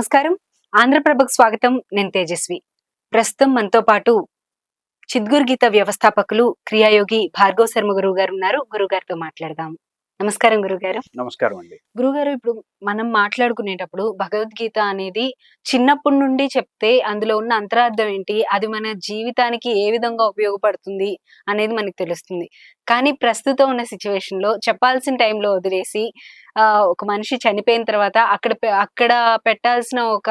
నమస్కారం. ఆంధ్రప్రభకు స్వాగతం. నేను తేజస్వి. ప్రస్తుతం మనతో పాటు చిద్గురు గీత వ్యవస్థాపకులు క్రియాయోగి భార్గవ్ శర్మ గురువు గారు ఉన్నారు. గురువు గారితో మాట్లాడదాం నమస్కారం గురుగారు. నమస్కారం అండి. గురుగారు ఇప్పుడు మనం మాట్లాడుకునేటప్పుడు భగవద్గీత అనేది చిన్నప్పటి నుండి చెప్తే అందులో ఉన్న అంతరార్థం ఏంటి? అది మన జీవితానికి ఏ విధంగా ఉపయోగపడుతుంది అనేది మనకు తెలుస్తుంది. కానీ ప్రస్తుతం ఉన్న సిచ్యువేషన్లో చెప్పాల్సిన టైంలో వదిలేసి ఆ ఒక మనిషి చనిపోయిన తర్వాత అక్కడ అక్కడ పెట్టాల్సిన ఒక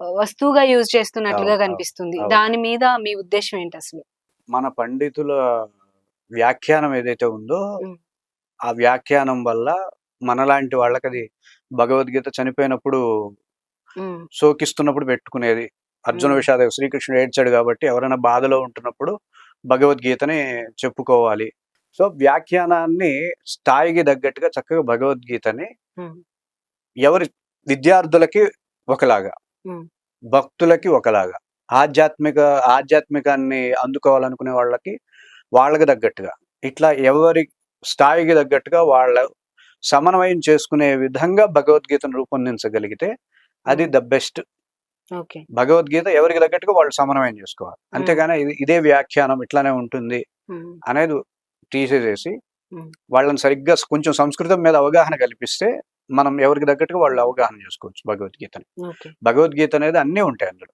వస్తువుగా యూజ్ చేస్తున్నట్లుగా కనిపిస్తుంది. దాని మీద మీ ఉద్దేశం ఏంటి అసలు మన పండితుల వ్యాఖ్యానం ఏదైతే ఉందో. ఆ వ్యాఖ్యానం వల్ల మనలాంటి వాళ్ళకి అది భగవద్గీత చనిపోయినప్పుడు ఉమ్, శోకిస్తున్నప్పుడు పెట్టుకునేది అర్జున. విషాద శ్రీకృష్ణుడు ఏడ్చాడు కాబట్టి ఎవరైనా బాధలో ఉంటున్నప్పుడు భగవద్గీతని చెప్పుకోవాలి. సో వ్యాఖ్యానాన్ని స్థాయికి తగ్గట్టుగా చక్కగా భగవద్గీతని ఎవరి విద్యార్థులకి ఒకలాగా. భక్తులకి ఒకలాగా ఆధ్యాత్మిక ఆధ్యాత్మికాన్ని అందుకోవాలనుకునే వాళ్ళకి వాళ్ళకి తగ్గట్టుగా ఇట్లా ఎవరి స్థాయికి తగ్గట్టుగా వాళ్ళ సమన్వయం చేసుకునే విధంగా భగవద్గీతను రూపొందించగలిగితే అది ద బెస్ట్ భగవద్గీత ఎవరికి తగ్గట్టుగా వాళ్ళు సమన్వయం చేసుకోవాలి. అంతేగాని ఇది వ్యాఖ్యానం ఇట్లానే ఉంటుంది అనేది తీసేసేసి. వాళ్ళని సరిగ్గా కొంచెం సంస్కృతం మీద అవగాహన కల్పిస్తే మనం ఎవరికి తగ్గట్టుగా వాళ్ళు అవగాహన చేసుకోవచ్చు భగవద్గీతని. భగవద్గీత అనేది అన్నీ ఉంటాయి అందులో.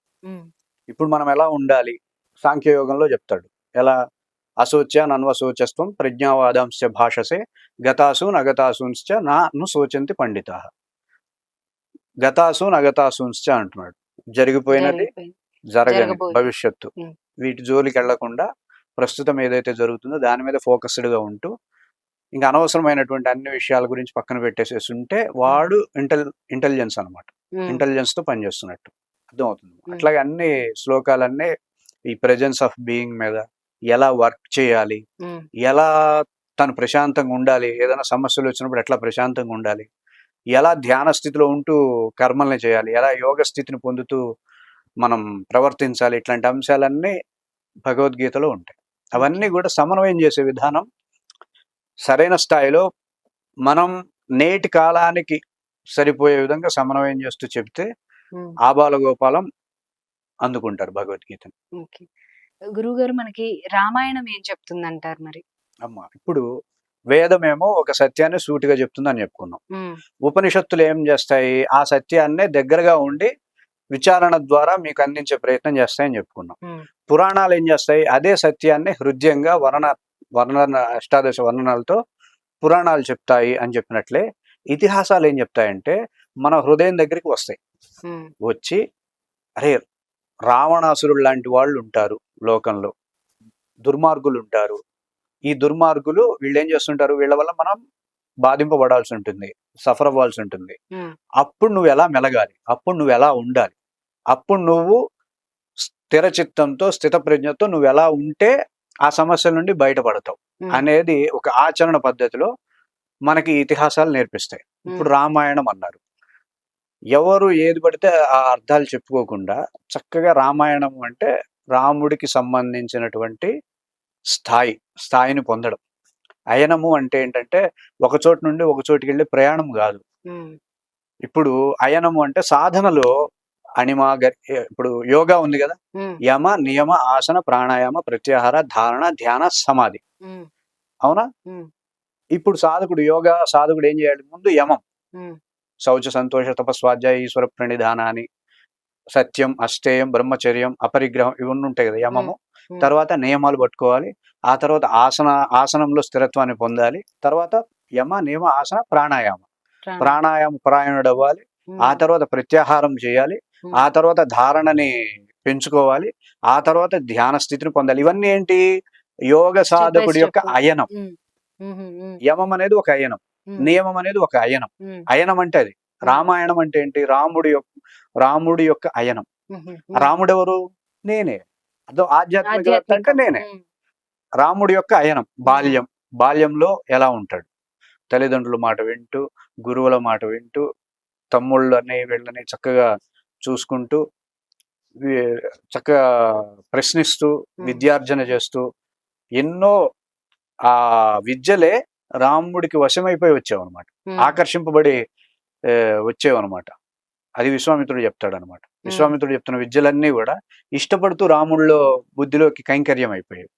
ఇప్పుడు మనం ఎలా ఉండాలి? సాంఖ్యయోగంలో చెప్తాడు. ఎలా? అశోచ్య నన్వశోచస్వం ప్రజ్ఞావాదాంశ భాషసే గతాసూన్ అగతాసూంశ్చ నా ను శోచంతి పండిత. గతాసూన్ అగతాసూంశ్చ అంటున్నాడు. జరిగిపోయినది. జరగని. భవిష్యత్తు. వీటి జోలికి వెళ్ళకుండా ప్రస్తుతం ఏదైతే జరుగుతుందో దాని మీద ఫోకస్డ్గా ఉంటూ ఇంకా అనవసరమైనటువంటి అన్ని విషయాల గురించి పక్కన పెట్టేసేసి ఉంటే వాడు ఇంటెల్ ఇంటెలిజెన్స్ అనమాట ఇంటెలిజెన్స్తో పనిచేస్తున్నట్టు. అర్థమవుతుంది? అట్లాగే అన్ని శ్లోకాలన్నీ ఈ ప్రెజెన్స్ ఆఫ్ బీయింగ్ మీద ఎలా వర్క్ చేయాలి? ఎలా తను ప్రశాంతంగా ఉండాలి? ఏదైనా సమస్యలు వచ్చినప్పుడు ఎట్లా ప్రశాంతంగా ఉండాలి? ఎలా ధ్యాన స్థితిలో ఉంటూ కర్మల్ని చేయాలి ఎలా యోగ స్థితిని పొందుతూ మనం ప్రవర్తించాలి ఇట్లాంటి అంశాలన్నీ భగవద్గీతలో ఉంటాయి. అవన్నీ కూడా సమన్వయం చేసే విధానం సరైన స్థాయిలో మనం నేటి కాలానికి సరిపోయే విధంగా సమన్వయం చేస్తూ చెప్తే. ఆబాల గోపాలం అందుకుంటారు భగవద్గీతని. గురువు గారు మనకి రామాయణం ఏం చెప్తుందంటారు మరి? అమ్మ! ఇప్పుడు వేదమేమో ఒక సత్యాన్ని సూటిగా చెప్తుందని చెప్పుకున్నాం. ఉపనిషత్తులు ఏం చేస్తాయి? ఆ సత్యాన్నే దగ్గరగా ఉండి విచారణ ద్వారా మీకు అందించే ప్రయత్నం చేస్తాయని చెప్పుకున్నాం. పురాణాలు ఏం చేస్తాయి? అదే సత్యాన్ని హృదయంగా వర్ణ వర్ణన అష్టాదశ వర్ణనాలతో పురాణాలు చెప్తాయి అని చెప్పినట్లే ఇతిహాసాలు ఏం చెప్తాయంటే మన హృదయం దగ్గరికి వస్తాయి. వచ్చి అరే రావణాసురుడు లాంటి వాళ్ళు ఉంటారు లోకంలో. దుర్మార్గులు ఉంటారు. ఈ దుర్మార్గులు వీళ్ళు ఏం చేస్తుంటారు? వీళ్ళ వల్ల మనం బాధింపబడాల్సి ఉంటుంది సఫర్ అవ్వాల్సి ఉంటుంది. అప్పుడు నువ్వు ఎలా మెలగాలి? అప్పుడు నువ్వు ఎలా ఉండాలి? అప్పుడు నువ్వు స్థిర చిత్తంతో స్థిత ప్రజ్ఞతో నువ్వు ఎలా ఉంటే ఆ సమస్యల నుండి బయటపడతావు? అనేది ఒక ఆచరణ పద్ధతిలో మనకి ఇతిహాసాలు నేర్పిస్తాయి. ఇప్పుడు రామాయణం అన్నారు. ఎవరు ఏది పడితే ఆ అర్థాలు చెప్పుకోకుండా చక్కగా రామాయణం అంటే రాముడికి సంబంధించినటువంటి స్థాయి స్థాయిని పొందడం. అయనము అంటే ఏంటంటే ఒక చోటు నుండి ఒక చోటుకి వెళ్ళి ప్రయాణం కాదు. ఇప్పుడు అయనము అంటే సాధనలో అణిమ ఇప్పుడు యోగా ఉంది కదా? యమ నియమ ఆసన ప్రాణాయామ ప్రత్యాహార ధారణ ధ్యాన సమాధి. అవునా? ఇప్పుడు సాధకుడు యోగా సాధకుడు ఏం చేయాలి? ముందు యమం. శౌచ సంతోష తపస్వాధ్యాయ ఈశ్వర ప్రణిధాన అని సత్యం అష్టేయం బ్రహ్మచర్యం అపరిగ్రహం ఇవన్నీ ఉంటాయి కదా యమము. తర్వాత నియమాలు పట్టుకోవాలి. ఆ తర్వాత ఆసన ఆసనంలో స్థిరత్వాన్ని పొందాలి. తర్వాత యమ నియమ ఆసన ప్రాణాయామ. ప్రాణం. ప్రాణాయామ పరాయణుడు అవ్వాలి ఉమ్, ఆ తర్వాత ప్రత్యాహారం చేయాలి. ఉమ్, ఆ తర్వాత ధారణని పెంచుకోవాలి. ఆ తర్వాత ధ్యాన స్థితిని పొందాలి. ఇవన్నీ ఏంటి? యోగ సాధకుడి యొక్క. అయనం. యమం అనేది ఒక అయనం. నియమం అనేది ఒక అయనం. అయనం అంటే అది. రామాయణం అంటే ఏంటి? రాముడి యొక్క రాముడి యొక్క అయనం. ఉమ్, ఉమ్, రాముడు ఎవరు నేనే. అదో ఆధ్యాత్మిక. అంటే. నేనే. రాముడి యొక్క అయనం బాల్యం. బాల్యంలో ఎలా ఉంటాడు? తల్లిదండ్రుల మాట వింటూ గురువుల మాట వింటూ తమ్ముళ్ళని వీళ్ళని చక్కగా చూసుకుంటూ చక్కగా ప్రశ్నిస్తూ విద్యార్జన చేస్తూ ఎన్నో ఆ విద్యలే రాముడికి వశమైపోయి వచ్చావన్నమాట. ఆకర్షింపబడి వచ్చేవన్నమాట. అది విశ్వామిత్రుడు చెప్తాడు అనమాట విశ్వామిత్రుడు చెప్తున్న విద్యలన్నీ కూడా ఇష్టపడుతూ రాముడిలో బుద్ధిలోకి కైంకర్యం అయిపోయాయి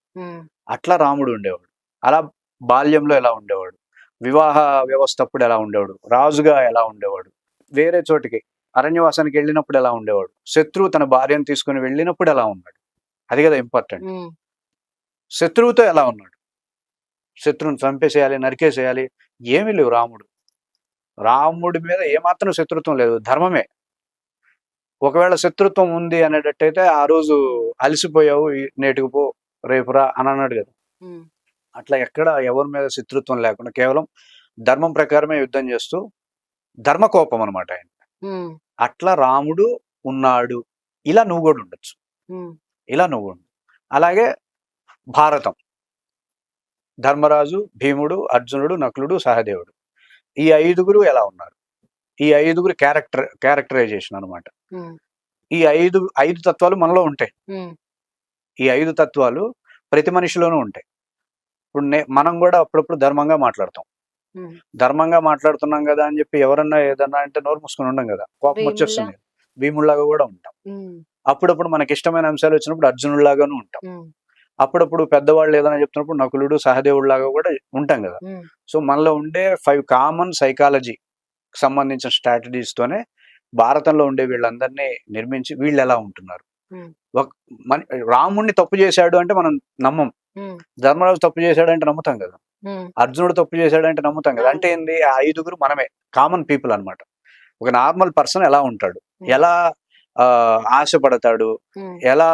అట్లా రాముడు ఉండేవాడు. అలా బాల్యంలో ఎలా ఉండేవాడు? వివాహ వ్యవస్థ అప్పుడు ఎలా ఉండేవాడు? రాజుగా ఎలా ఉండేవాడు? వేరే చోటికి అరణ్యవాసానికి వెళ్ళినప్పుడు ఎలా ఉండేవాడు? శత్రువు తన భార్యను తీసుకుని వెళ్ళినప్పుడు ఎలా ఉన్నాడు? అది కదా ఇంపార్టెంట్. శత్రువుతో ఎలా ఉన్నాడు? శత్రువుని చంపేసేయాలి నరికేసేయాలి ఏమీ లేవు రాముడు. రాముడి మీద ఏమాత్రం శత్రుత్వం లేదు ధర్మమే. ఒకవేళ శత్రుత్వం ఉంది అనేటట్టయితే ఆ రోజు అలసిపోయావు నేటికి పో రేపురా అని అన్నాడు కదా. అట్లా ఎక్కడ ఎవరి మీద శత్రుత్వం లేకుండా కేవలం ధర్మం ప్రకారమే యుద్ధం చేస్తూ ధర్మకోపం అనమాట ఆయన. అట్లా రాముడు ఉన్నాడు. ఇలా నువ్వు కూడా ఉండొచ్చు. ఇలా నువ్వు ఉండు. అలాగే భారతం. ధర్మరాజు భీముడు అర్జునుడు నకులుడు సహదేవుడు. ఈ ఐదుగురు ఎలా ఉన్నారు? ఈ ఐదుగురు క్యారెక్టర్ క్యారెక్టరైజేషన్ అన్నమాట. ఉమ్, ఈ ఐదు ఐదు తత్వాలు మనలో ఉంటాయి. ఈ ఐదు తత్వాలు ప్రతి మనిషిలోనూ ఉంటాయి. ఇప్పుడు మనం కూడా అప్పుడప్పుడు ధర్మంగా మాట్లాడతాం. ధర్మంగా మాట్లాడుతున్నాం కదా అని చెప్పి ఎవరన్నా ఏదన్నా అంటే నోరు మూసుకొని ఉండం కదా. కోపం? వచ్చేస్తుంది భీముల్లాగా కూడా ఉంటాం. అప్పుడప్పుడు మనకి ఇష్టమైన అంశాలు వచ్చినప్పుడు అర్జునుడిలాగాను ఉంటాం. అప్పుడప్పుడు పెద్దవాళ్ళు ఏదైనా చెప్తున్నప్పుడు నకులుడు సహదేవుడిలాగా కూడా ఉంటాం కదా. సో మనలో ఉండే ఫైవ్ కామన్ సైకాలజీ సంబంధించిన strategies తోనే భారతంలో ఉండే వీళ్ళందరినీ నిర్మించి వీళ్ళు ఎలా ఉంటున్నారు. ఒక మన రాముణ్ణి తప్పు చేశాడు అంటే మనం నమ్మం. ధర్మరాజు తప్పు చేశాడు అంటే నమ్ముతాం కదా. అర్జునుడు తప్పు చేశాడంటే నమ్ముతాం కదా. అంటే ఏంది? ఆ ఐదుగురు మనమే కామన్ పీపుల్ అన్నమాట. ఒక నార్మల్ పర్సన్ ఎలా ఉంటాడు. ఎలా ఆశపడతాడు? ఎలా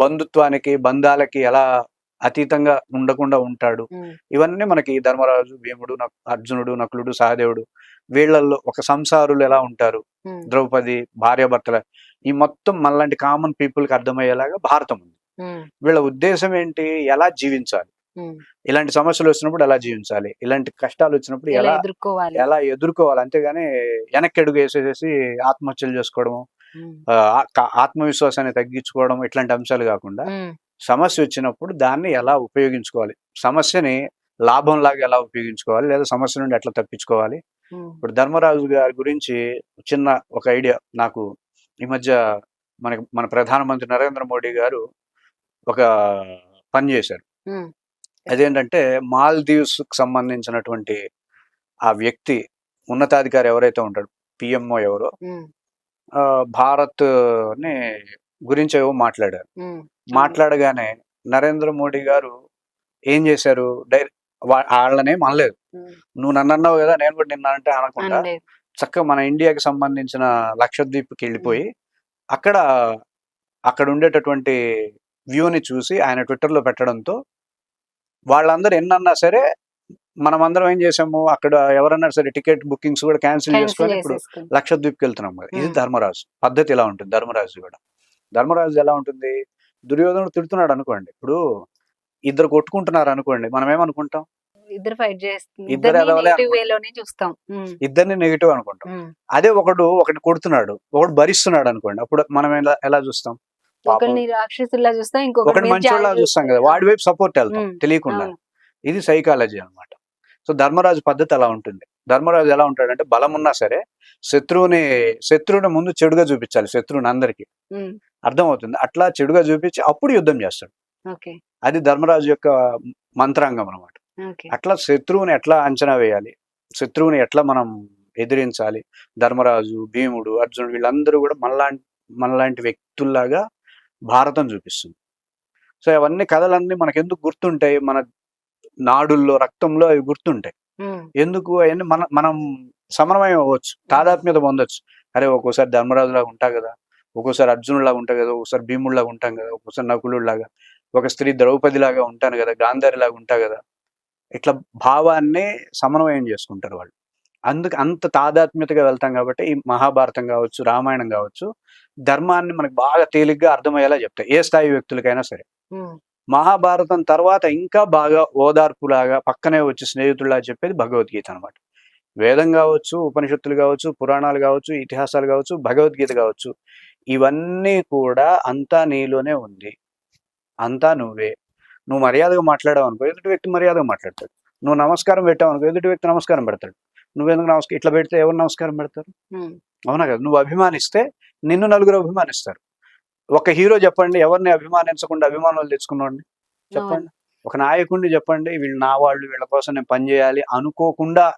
బంధుత్వానికి బంధాలకి ఎలా అతీతంగా ఉండకుండా ఉంటాడు. ఇవన్నీ మనకి ధర్మరాజు భీముడు అర్జునుడు నకులుడు సహదేవుడు వీళ్ళల్లో ఒక సంసారులు ఎలా ఉంటారు? ద్రౌపది భార్యాభర్తల ఈ మొత్తం మనలాంటి కామన్ పీపుల్కి అర్థమయ్యేలాగా భారతం ఉంది. వీళ్ళ ఉద్దేశం ఏంటి? ఎలా జీవించాలి. ఇలాంటి సమస్యలు వచ్చినప్పుడు ఎలా జీవించాలి? ఇలాంటి కష్టాలు వచ్చినప్పుడు ఎలా ఎదుర్కోవాలి? ఎలా ఎదుర్కోవాలి? అంతేగాని వెనక్కి అడుగు వేసేసేసి ఆత్మహత్యలు చేసుకోవడం ఉమ్, ఆ, ఆ- ఆత్మవిశ్వాసాన్ని తగ్గించుకోవడం ఇట్లాంటి అంశాలు కాకుండా సమస్య వచ్చినప్పుడు దాన్ని ఎలా ఉపయోగించుకోవాలి? సమస్యని లాభంలాగా ఎలా ఉపయోగించుకోవాలి? లేదా సమస్య నుండి ఎట్లా తప్పించుకోవాలి? ఇప్పుడు ధర్మరాజు గారి గురించి చిన్న ఒక ఐడియా నాకు ఈ మధ్య మనకి మన ప్రధానమంత్రి నరేంద్ర మోడీ గారు ఒక పని చేశారు. అదేంటంటే మాల్దీవ్స్కు సంబంధించినటువంటి ఆ వ్యక్తి ఉన్నతాధికారి ఎవరైతే ఉంటాడు పిఎంఓ ఎవరో భారత్ని గురించి ఏవో మాట్లాడారు. మాట్లాడగానే నరేంద్ర మోడీ గారు ఏం చేశారు? డైరెక్ట్ వాళ్ళనే అనలేదు నువ్వు నన్ను అన్నావు కదా నేను కూడా నిన్న అంటే అనకుండా. చక్కగా మన ఇండియాకి సంబంధించిన లక్షద్వీప్కి వెళ్ళిపోయి అక్కడ అక్కడ ఉండేటటువంటి వ్యూని చూసి ఆయన ట్విట్టర్లో పెట్టడంతో వాళ్ళందరూ ఎన్నన్నా సరే మనమందరం ఏం చేసాము అక్కడ ఎవరన్నా సరే టికెట్ బుకింగ్స్ కూడా క్యాన్సిల్ చేసుకొని ఇప్పుడు. లక్షద్వీప్కి వెళ్తున్నాం కదా. ఇది. ధర్మరాజు. పద్ధతి ఎలా ఉంటుంది? ధర్మరాజు కూడా. ధర్మరాజు ఎలా ఉంటుంది? దుర్యోధనుడు తిడుతున్నాడు అనుకోండి. ఇప్పుడు ఇద్దరు కొట్టుకుంటున్నారు అనుకోండి. మనం ఏమనుకుంటాం? ఇద్దరు ఫైట్ చేస్తుంది చూస్తాం. ఇద్దరిని నెగిటివ్ అనుకుంటాం. అదే ఒకడు ఒకటి కొడుతున్నాడు. ఒకడు భరిస్తున్నాడు అనుకోండి. అప్పుడు మనం ఎలా ఎలా చూస్తాం? ఒకరిని రాక్షసుల్లా చూస్తాం ఒకటి ఇంకొకటి మంచోళ్ళ చూస్తాం కదా. వాడి వైపు సపోర్ట్ వెళ్తాం. తెలియకుండా. ఇది సైకాలజీ అన్నమాట. సో ధర్మరాజు పద్ధతి అలా ఉంటుంది. ధర్మరాజు ఎలా ఉంటాడంటే బలం ఉన్నా సరే శత్రువుని శత్రువుని ముందు చెడుగా చూపించాలి శత్రువుని అందరికి. అర్థమవుతుంది? అట్లా చెడుగా చూపించి అప్పుడు యుద్ధం చేస్తాడు. అది ధర్మరాజు యొక్క మంత్రాంగం అన్నమాట. ఓకే. అట్లా శత్రువుని ఎట్లా అంచనా వేయాలి? శత్రువుని ఎట్లా మనం ఎదిరించాలి? ధర్మరాజు భీముడు అర్జునుడు వీళ్ళందరూ కూడా మనలాంటి మనలాంటి వ్యక్తుల్లాగా భారతం చూపిస్తుంది. సో అవన్నీ కథలన్నీ మనకు ఎందుకు గుర్తుంటాయి? మన నాడుల్లో రక్తంలో అవి గుర్తుంటాయి. ఎందుకు అవన్నీ మన మనం సమన్వయం అవ్వచ్చు తాదాత్మ్యత పొందొచ్చు. అరే ఒక్కోసారి ధర్మరాజులాగా ఉంటా కదా ఒక్కోసారి అర్జునులాగా ఉంటా కదా ఒక్కోసారి భీముడిలాగా ఉంటాం కదా ఒక్కోసారి నకులులాగా ఒక స్త్రీ ద్రౌపది లాగా ఉంటాను కదా గాంధారి లాగా ఉంటా కదా ఇట్లా భావాన్ని సమన్వయం చేసుకుంటారు వాళ్ళు. అందుకు అంత తాదాత్మ్యతగా వెళ్తాం కాబట్టి ఈ మహాభారతం కావచ్చు రామాయణం కావచ్చు ధర్మాన్ని మనకు బాగా తేలిగ్గా అర్థమయ్యేలా చెప్తాయి. ఏ స్థాయి వ్యక్తులకైనా సరే. మహాభారతం తర్వాత ఇంకా బాగా ఓదార్పులాగా పక్కనే వచ్చి స్నేహితుల్లా చెప్పేది భగవద్గీత అన్నమాట. వేదం కావచ్చు ఉపనిషత్తులు కావచ్చు పురాణాలు కావచ్చు ఇతిహాసాలు కావచ్చు భగవద్గీత కావచ్చు ఇవన్నీ కూడా అంతా నీలోనే ఉంది. అంతా నువ్వే. నువ్వు మర్యాదగా మాట్లాడావు అనుకో ఎదుటి వ్యక్తి మర్యాదగా మాట్లాడతాడు. నువ్వు నమస్కారం పెట్టావు అనుకో ఎదుటి వ్యక్తి నమస్కారం పెడతాడు. నువ్వెందుకు నమస్కారం ఇట్లా పెడితే ఎవరు నమస్కారం పెడతారు? అవునా కదా? నువ్వు అభిమానిస్తే నిన్ను నలుగురు అభిమానిస్తారు. ఒక హీరో చెప్పండి ఎవరిని అభిమానించకుండా అభిమానులు తెచ్చుకున్నాండి చెప్పండి. ఒక నాయకుడిని చెప్పండి వీళ్ళు నా వాళ్ళు వీళ్ళ కోసం నేను పనిచేయాలి అనుకోకుండా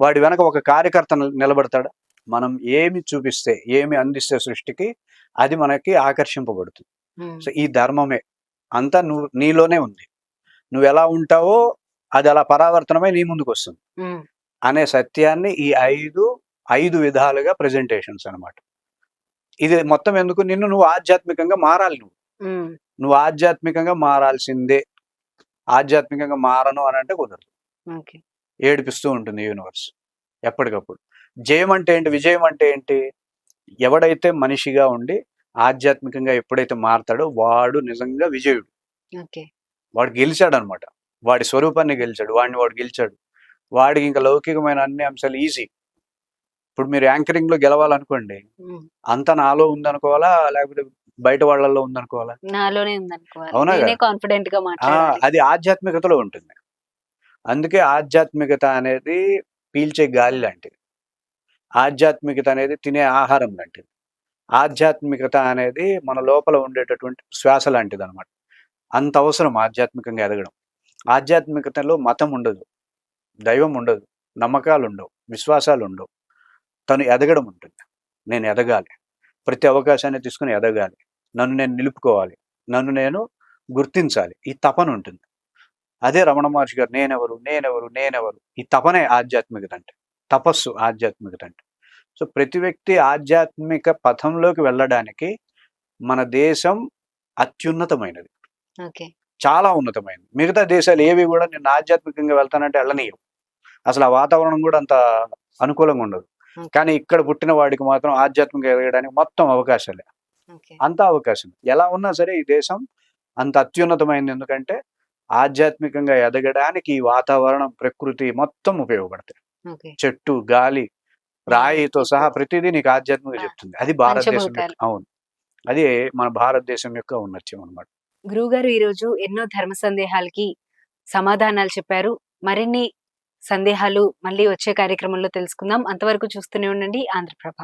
వాడి వెనక ఒక కార్యకర్త నిల- నిలబడతాడు. మనం ఏమి చూపిస్తే ఏమి అందిస్తే సృష్టికి అది మనకి ఆకర్షింపబడుతుంది. సో ఈ ధర్మమే. అంతా నువ్వు నీలోనే ఉంది. నువ్వు ఎలా ఉంటావో అది అలా పరావర్తనమై నీ ముందుకు వస్తుంది. అనే సత్యాన్ని ఈ ఐదు ఐదు విధాలుగా ప్రజెంటేషన్స్ అన్నమాట. ఇది మొత్తం ఎందుకు? నిన్ను నువ్వు ఆధ్యాత్మికంగా మారాలి నువ్వు. నువ్వు ఆధ్యాత్మికంగా మారాల్సిందే. ఆధ్యాత్మికంగా మారను అని అంటే కుదరదు. ఏడిపిస్తూ ఉంటుంది యూనివర్స్ ఎప్పటికప్పుడు. జయం అంటే ఏంటి? విజయం అంటే ఏంటి? ఎవడైతే మనిషిగా ఉండి ఆధ్యాత్మికంగా ఎప్పుడైతే మారతాడో వాడు నిజంగా విజయుడు. వాడు గెలిచాడు అనమాట వాడి స్వరూపాన్ని గెలిచాడు. వాడిని వాడు గెలిచాడు. వాడికి ఇంకా లౌకికమైన అన్ని అంశాలు ఈజీ. ఇప్పుడు మీరు యాంకరింగ్లో గెలవాలనుకోండి అంత నాలో ఉందనుకోవాలా? లేకపోతే బయట వాళ్ళల్లో ఉందనుకోవాలా? నాలోనే ఉందనుకోవాలి. కాన్ఫిడెంట్గా అది ఆధ్యాత్మికతలో ఉంటుంది. అందుకే ఆధ్యాత్మికత అనేది పీల్చే గాలి లాంటిది. ఆధ్యాత్మికత అనేది తినే ఆహారం లాంటిది. ఆధ్యాత్మికత అనేది మన లోపల ఉండేటటువంటి శ్వాస లాంటిది అనమాట అంత అవసరం ఆధ్యాత్మికంగా ఎదగడం. ఆధ్యాత్మికతలో మతం ఉండదు. దైవం ఉండదు. నమ్మకాలు ఉండవు. విశ్వాసాలు ఉండవు. తను ఎదగడం ఉంటుంది. నేను ఎదగాలి. ప్రతి అవకాశాన్ని తీసుకుని ఎదగాలి. నన్ను నేను నిలుపుకోవాలి. నన్ను నేను గుర్తించాలి. ఈ తపన ఉంటుంది. అదే రమణ మహర్షి గారు నేనెవరు? నేనెవరు? నేనెవరు? ఈ తపనే ఆధ్యాత్మికత అంటే తపస్సు ఆధ్యాత్మికత అంటే సో ప్రతి వ్యక్తి ఆధ్యాత్మిక పథంలోకి వెళ్ళడానికి మన దేశం అత్యున్నతమైనది. ఓకే. చాలా ఉన్నతమైనది. మిగతా దేశాలు ఏవి కూడా నేను ఆధ్యాత్మికంగా వెళ్తానంటే వెళ్ళనీయం అసలు ఆ వాతావరణం కూడా అంత అనుకూలంగా ఉండదు. కానీ ఇక్కడ పుట్టిన వాడికి మాత్రం ఆధ్యాత్మికంగా ఎదగడానికి మొత్తం అవకాశాలే. అంత అవకాశం. ఎలా ఉన్నా సరే ఈ దేశం అంత అత్యున్నతమైనది ఎందుకంటే ఆధ్యాత్మికంగా ఎదగడానికి ఈ వాతావరణం ప్రకృతి మొత్తం ఉపయోగపడతాయి. చెట్టు గాలి రాయితో సహా ప్రతిదీ నీకు ఆధ్యాత్మికంగా చెప్తుంది. అది భారతదేశం. అవును. అది మన భారతదేశం యొక్క ఉన్నత్యం అనమాట గురువుగారు ఈరోజు ఎన్నో ధర్మ సందేహాలకి సమాధానాలు చెప్పారు. మరిన్ని సందేహాలు మళ్ళీ వచ్చే కార్యక్రమంలో తెలుసుకుందాం. అంతవరకు చూస్తూనే ఉండండి. ఆంధ్రప్రభ.